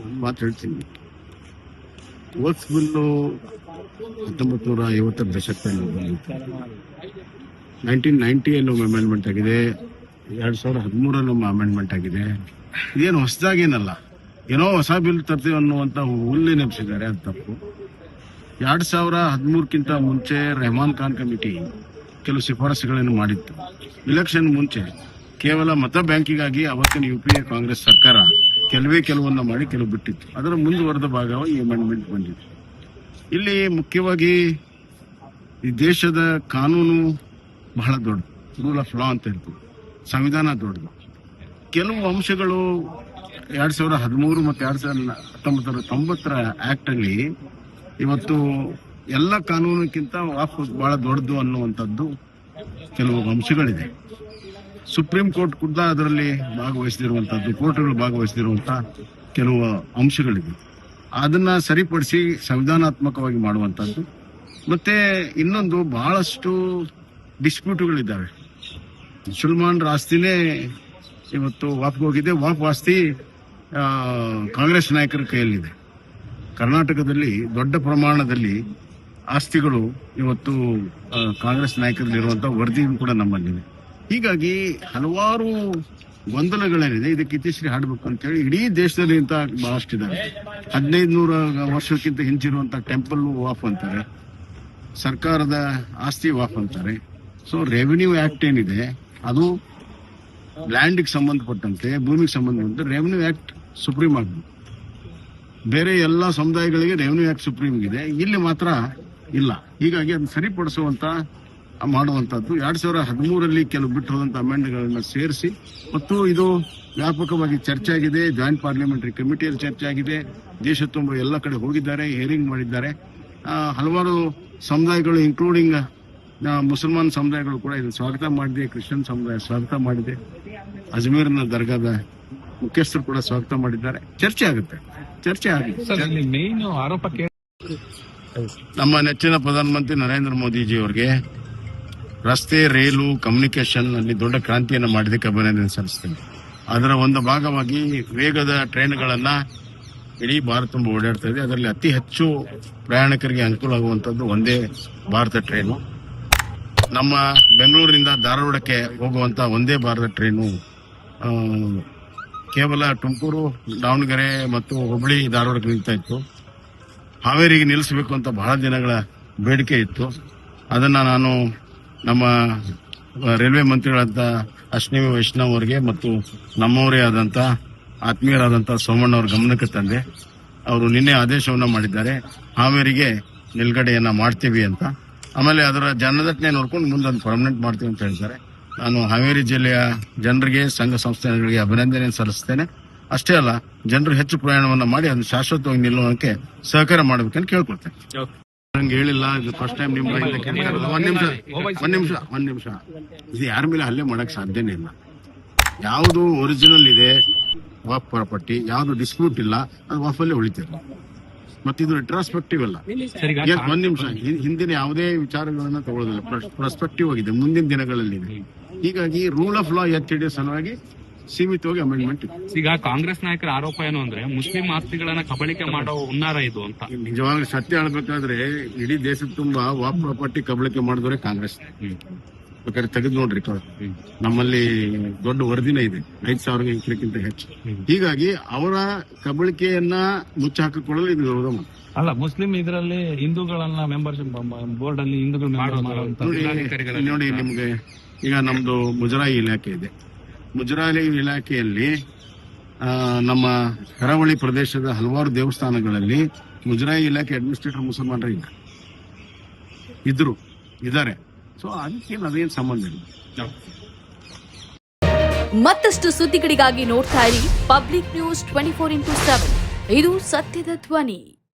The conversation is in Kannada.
ಒಂದು ಮಾತು ಹೇಳ್ತೀನಿ ವಕ್ಫ್ ಬಿಲ್ಲು ಹತ್ತೊಂಬತ್ತು ನೂರ ಐವತ್ತರ ದಶಕದಲ್ಲಿ ನೈನ್ಟೀನ್ ನೈಂಟಿಯಲ್ಲಿ ನಮ್ಮ ಅಮೆಂಡ್ಮೆಂಟ್ ಆಗಿದೆ. ಎರಡ್ ಸಾವಿರದ ಹದಿಮೂರಲ್ಲಿ ಅಮೆಂಡ್ಮೆಂಟ್ ಆಗಿದೆ. ಇದೇನು ಹೊಸದಾಗೇನಲ್ಲ ಏನೋ ಹೊಸ ಬಿಲ್ ತರ್ತೀವಿ ಅನ್ನುವಂತ ಹುಲ್ಲಿ ನೆಪಿಸಿದ್ದಾರೆ, ಅದು ತಪ್ಪು. ಎರಡ್ ಸಾವಿರ ಹದಿಮೂರಕ್ಕಿಂತ ಮುಂಚೆ ರೆಹಮಾನ್ ಖಾನ್ ಕಮಿಟಿ ಕೆಲವು ಶಿಫಾರಸುಗಳನ್ನು ಮಾಡಿತ್ತು. ಇಲೆಕ್ಷನ್ ಮುಂಚೆ. ಕೇವಲ ಮತ ಬ್ಯಾಂಕಿಗಾಗಿ ಅವತ್ತಿನ ಯು ಕಾಂಗ್ರೆಸ್ ಸರ್ಕಾರ ಕೆಲವೇ ಕೆಲವನ್ನ ಮಾಡಿ ಕೆಲವು ಬಿಟ್ಟಿತ್ತು. ಅದರ ಮುಂದುವರೆದ ಭಾಗವ ಈ ಅಮೆಂಡ್ಮೆಂಟ್ ಬಂದಿದೆ. ಇಲ್ಲಿ ಮುಖ್ಯವಾಗಿ ಈ ದೇಶದ ಕಾನೂನು ಬಹಳ ದೊಡ್ಡದು. ರೂಲ್ ಆಫ್ ಲಾ ಅಂತ ಹೇಳ್ತೀವಿ ಸಂವಿಧಾನ ದೊಡ್ಡದು. ಕೆಲವು ಅಂಶಗಳು ಎರಡ್ ಸಾವಿರದ ಹದಿಮೂರು ಮತ್ತು ಎರಡ್ ಸಾವಿರದ ಹತ್ತೊಂಬತ್ತರ ತೊಂಬತ್ತರ ಆಕ್ಟ್ ಅಲ್ಲಿ ಇವತ್ತು ಎಲ್ಲ ಕಾನೂನಕ್ಕಿಂತ ವಾಪಸ್ ಬಹಳ ದೊಡ್ಡದು ಅನ್ನುವಂಥದ್ದು ಕೆಲವು ಅಂಶಗಳಿದೆ. ಸುಪ್ರೀಂ ಕೋರ್ಟ್ ಕೂಡ ಅದರಲ್ಲಿ ಭಾಗವಹಿಸದಿರುವಂಥದ್ದು ಕೋರ್ಟ್ಗಳು ಭಾಗವಹಿಸದಿರುವಂಥ ಕೆಲವು ಅಂಶಗಳಿವೆ. ಅದನ್ನ ಸರಿಪಡಿಸಿ ಸಂವಿಧಾನಾತ್ಮಕವಾಗಿ ಮಾಡುವಂತದ್ದು. ಮತ್ತೆ ಇನ್ನೊಂದು ಬಹಳಷ್ಟು ಡಿಸ್ಪ್ಯೂಟ್ಗಳಿದ್ದಾವೆ. ಮುಸಲ್ಮಾನರ ಆಸ್ತಿನೇ ಇವತ್ತು ವಾಪ್ ಹೋಗಿದೆ. ವಾಪ್ ಆಸ್ತಿ ಕಾಂಗ್ರೆಸ್ ನಾಯಕರ ಕೈಯಲ್ಲಿದೆ. ಕರ್ನಾಟಕದಲ್ಲಿ ದೊಡ್ಡ ಪ್ರಮಾಣದಲ್ಲಿ ಆಸ್ತಿಗಳು ಇವತ್ತು ಕಾಂಗ್ರೆಸ್ ನಾಯಕರಲ್ಲಿರುವಂತಹ ವರದಿಯೂ ಕೂಡ ನಮ್ಮಲ್ಲಿದೆ. ಹೀಗಾಗಿ ಹಲವಾರು ಗೊಂದಲಗಳೇನಿದೆ. ಇದಕ್ಕೆ ಇತಿಶ್ರೀ ಹಾಡಬೇಕು ಅಂತೇಳಿ ಇಡೀ ದೇಶದಲ್ಲಿ ಇಂತ ಬಹಳಷ್ಟಿದ್ದಾರೆ ಹದಿನೈದು ನೂರ ವರ್ಷಕ್ಕಿಂತ ಹಿಂಚಿರುವಂತಹ ಟೆಂಪಲ್ ವಾಫ್ ಅಂತಾರೆ. ಸರ್ಕಾರದ ಆಸ್ತಿ ವಾಫ್ ಅಂತಾರೆ. ಸೊ ರೆವಿನ್ಯೂ ಆಕ್ಟ್ ಏನಿದೆ, ಅದು ಲ್ಯಾಂಡ್ಗೆ ಸಂಬಂಧಪಟ್ಟಂತೆ, ಭೂಮಿಗೆ ಸಂಬಂಧಪಟ್ಟಂತೆ ರೆವಿನ್ಯೂ ಆಕ್ಟ್ ಸುಪ್ರೀಂ ಆಗಿದೆ ಬೇರೆ ಎಲ್ಲ ಸಮುದಾಯಗಳಿಗೆ ರೆವಿನ್ಯೂ ಆಕ್ಟ್ ಸುಪ್ರೀಂ ಇದೆ ಇಲ್ಲಿ ಮಾತ್ರ ಇಲ್ಲ. ಹೀಗಾಗಿ ಅದನ್ನ ಸರಿಪಡಿಸುವಂತ ಮಾಡುವಂತದ್ದು ಎರಡು ಸಾವಿರ ಹದಿಮೂರರಲ್ಲಿ ಕೆಲವು ಬಿಟ್ಟು ಹೋದಂತ ಅಮೆಂಡ್ಗಳನ್ನು ಸೇರಿಸಿ ಮತ್ತು ಇದು ವ್ಯಾಪಕವಾಗಿ ಚರ್ಚೆ ಆಗಿದೆ ಜಾಯಿಂಟ್ ಪಾರ್ಲಿಮೆಂಟರಿ ಕಮಿಟಿಯಲ್ಲಿ ಚರ್ಚೆ ಆಗಿದೆ ದೇಶ ತುಂಬ ಎಲ್ಲ ಕಡೆ ಹೋಗಿದ್ದಾರೆ ಹಿಯರಿಂಗ್ ಮಾಡಿದ್ದಾರೆ. ಹಲವಾರು ಸಮುದಾಯಗಳು ಇನ್ಕ್ಲೂಡಿಂಗ್ ಮುಸಲ್ಮಾನ್ ಸಮುದಾಯಗಳು ಕೂಡ ಇದನ್ನು ಸ್ವಾಗತ ಮಾಡಿದೆ ಕ್ರಿಶ್ಚಿಯನ್ ಸಮುದಾಯ ಸ್ವಾಗತ ಮಾಡಿದೆ. ಅಜ್ಮೀರ್ನ ದರ್ಗಾದ ಮುಖ್ಯಸ್ಥರು ಕೂಡ ಸ್ವಾಗತ ಮಾಡಿದ್ದಾರೆ. ಚರ್ಚೆ ಆಗುತ್ತೆ. ಚರ್ಚೆ ಆಗುತ್ತೆ ನಮ್ಮ ನೆಚ್ಚಿನ ಪ್ರಧಾನಮಂತ್ರಿ ನರೇಂದ್ರ ಮೋದಿಜಿ ಅವರಿಗೆ ರಸ್ತೆ, ರೈಲು ಕಮ್ಯುನಿಕೇಶನ್ ಅಲ್ಲಿ ದೊಡ್ಡ ಕ್ರಾಂತಿಯನ್ನು ಮಾಡಿದಕ್ಕೆ ಅಭಿನಂದನೆ ಸಲ್ಲಿಸ್ತೇನೆ. ಅದರ ಒಂದು ಭಾಗವಾಗಿ ವೇಗದ ಟ್ರೈನ್ಗಳನ್ನ ಇಡೀ ಭಾರತ ತುಂಬ ಓಡಾಡ್ತಾ ಇದೆ. ಅದರಲ್ಲಿ ಅತಿ ಹೆಚ್ಚು ಪ್ರಯಾಣಿಕರಿಗೆ ಅನುಕೂಲ ಆಗುವಂತದ್ದು ಒಂದೇ ಭಾರತ ಟ್ರೈನು. ನಮ್ಮ ಬೆಂಗಳೂರಿನಿಂದ ಧಾರವಾಡಕ್ಕೆ ಹೋಗುವಂತ ಒಂದೇ ಭಾರತ ಟ್ರೈನು ಕೇವಲ ತುಮಕೂರು, ದಾವಣಗೆರೆ ಮತ್ತು ಹುಬ್ಬಳ್ಳಿ, ಧಾರವಾಡಕ್ಕೆ ನಿಲ್ತಾ ಇತ್ತು. ಹಾವೇರಿಗೆ ನಿಲ್ಲಿಸಬೇಕು ಅಂತ ಬಹಳ ದಿನಗಳ ಬೇಡಿಕೆ ಇತ್ತು. ಅದನ್ನ ನಾನು ನಮ್ಮ ರೈಲ್ವೆ ಮಂತ್ರಿಗಳಾದ ಅಶ್ವಿನಿ ವೈಷ್ಣವ್ ಅವರಿಗೆ ಮತ್ತು ನಮ್ಮವರೇ ಆದಂತ ಆತ್ಮೀಯರಾದಂತ ಸೋಮಣ್ಣ ಅವ್ರ ಗಮನಕ್ಕೆ ತಂದೆ. ಅವರು ನಿನ್ನೆ ಆದೇಶವನ್ನ ಮಾಡಿದ್ದಾರೆ. ಹಾವೇರಿಗೆ ನಿಲ್ಗಡೆಯನ್ನ ಮಾಡ್ತೀವಿ ಅಂತ. ಆಮೇಲೆ ಅದರ ಜನದಟ್ಟಣೆ ನೋಡ್ಕೊಂಡು ಮುಂದೆ ಒಂದು ಪರ್ಮನೆಂಟ್ ಮಾಡ್ತೀವಿ ಅಂತ ಹೇಳ್ತಾರೆ ನಾನು ಹಾವೇರಿ ಜಿಲ್ಲೆಯ ಜನರಿಗೆ, ಸಂಘ ಸಂಸ್ಥೆಗಳಿಗೆ ಅಭಿನಂದನೆ ಸಲ್ಲಿಸ್ತೇನೆ. ಅಷ್ಟೇ ಅಲ್ಲ, ಜನರು ಹೆಚ್ಚು ಪ್ರಯಾಣವನ್ನು ಮಾಡಿ ಅದನ್ನು ಶಾಶ್ವತವಾಗಿ ನಿಲ್ಲುವಂತೆ ಸಹಕಾರ ಮಾಡಬೇಕಂತ ಕೇಳ್ಕೊಳ್ತೇನೆ. ನಂಗೆ ಹೇಳಿಲ್ಲ ಇದು ಫಸ್ಟ್ ಟೈಮ್ ನಿಮ್ಮ. ಒಂದ್ ನಿಮಿಷ ಒಂದ್ ನಿಮಿಷ ಒಂದ್ ನಿಮಿಷ. ಇದು ಯಾರ ಮೇಲೆ ಹಲ್ಲೆ ಮಾಡಕ್ ಸಾಧ್ಯನೇ ಇಲ್ಲ. ಯಾವುದು ಒರಿಜಿನಲ್ ಇದೆ ವಾಪ್ ಪ್ರಾಪರ್ಟಿ ಯಾವ್ದು ಡಿಸ್ಪ್ಯೂಟ್ ಇಲ್ಲ ಅದು ವಾಫಲ್ಲೇ ಉಳಿತಿದೆ. ಮತ್ತೆ ಇದು ರೆಟ್ರಾಸ್ಪೆಕ್ಟಿವ್ ಅಲ್ಲ. ಏನ್- ಒಂದ್ ನಿಮಿಷ ಹಿ- ಹಿಂದಿನ ಯಾವುದೇ ವಿಚಾರಗಳನ್ನ ತಗೊಳ್ಳೋದಿಲ್ಲ. ಪ್ರಸ್ಪೆಕ್ಟಿವ್ ಆಗಿದೆ ಮುಂದಿನ ದಿನಗಳಲ್ಲಿ ಇದೆ. ಹೀಗಾಗಿ ರೂಲ್ ಆಫ್ ಲಾ ಎತ್ತಿಡಿಯೋ ಸಲುವಾಗಿ ಸೀಮಿತವಾಗಿ ಅಮೆಂಡ್ಮೆಂಟ್ ಈಗ ಕಾಂಗ್ರೆಸ್ ನಾಯಕರ ಆರೋಪ ಏನು ಅಂದ್ರೆ ಮುಸ್ಲಿಂ ಆಸ್ತಿಗಳನ್ನ ಕಬಳಿಕೆ ಮಾಡೋ ಹುನ್ನಾರ ಇದು ಅಂತ. ನಿಜವಾಗ್ಲೂ ಸತ್ಯ ಹೇಳ್ಬೇಕಾದ್ರೆ ಇಡೀ ದೇಶದ ತುಂಬಾ ವಾಪ್ ಪ್ರಾಪರ್ಟಿ ಕಬಳಿಕೆ ಮಾಡಿದ್ರೆ ಕಾಂಗ್ರೆಸ್. ಬೇಕಾದ್ರೆ ತೆಗೆದು ನೋಡ್ರಿ ನಮ್ಮಲ್ಲಿ ದೊಡ್ಡ ವರದಿನೇ ಇದೆ. ಐದ್ ಸಾವಿರ ಎಕರೆಕ್ಕಿಂತ ಹೆಚ್ಚು. ಹೀಗಾಗಿ ಅವರ ಕಬಳಿಕೆಯನ್ನ ಮುಚ್ಚಾಕಿಕೊಳ್ಳಲು ಇದು ವಿರೋಧ ಮಾಡ್ತಾರೆ. ಅಲ್ಲ ಮುಸ್ಲಿಂ ಇದರಲ್ಲಿ ಹಿಂದೂಗಳನ್ನ ಮೆಂಬರ್ಶಿಪ್ ಬೋರ್ಡ್ ಅಲ್ಲಿ ಹಿಂದೂಗಳು ನೋಡಿ ನಿಮ್ಗೆ ಈಗ ನಮ್ದು ಮುಜರಾಯಿ ಇಲಾಖೆ ಇದೆ. ಮುಜರಾಯಿ ಇಲಾಖೆಯಲ್ಲಿ ನಮ್ಮ ಕರಾವಳಿ ಪ್ರದೇಶದ ಹಲವಾರು ದೇವಸ್ಥಾನಗಳಲ್ಲಿ ಮುಜರಾಯಿ ಇಲಾಖೆ ಅಡ್ಮಿನಿಸ್ಟ್ರೇಟರ್ ಮುಸಲ್ಮಾನರು ಇಲ್ಲ ಇದ್ರು ಇದ್ದಾರೆ. ಸೊ ಅದಕ್ಕೇನು ಅದೇನು ಸಂಬಂಧ ಇಲ್ಲ. ಮತ್ತಷ್ಟು ಸುದ್ದಿಗಳಿಗಾಗಿ ನೋಡ್ತಾ ಇರಿ public news twenty four into seven ಇದು ಸತ್ಯದ ಧ್ವನಿ.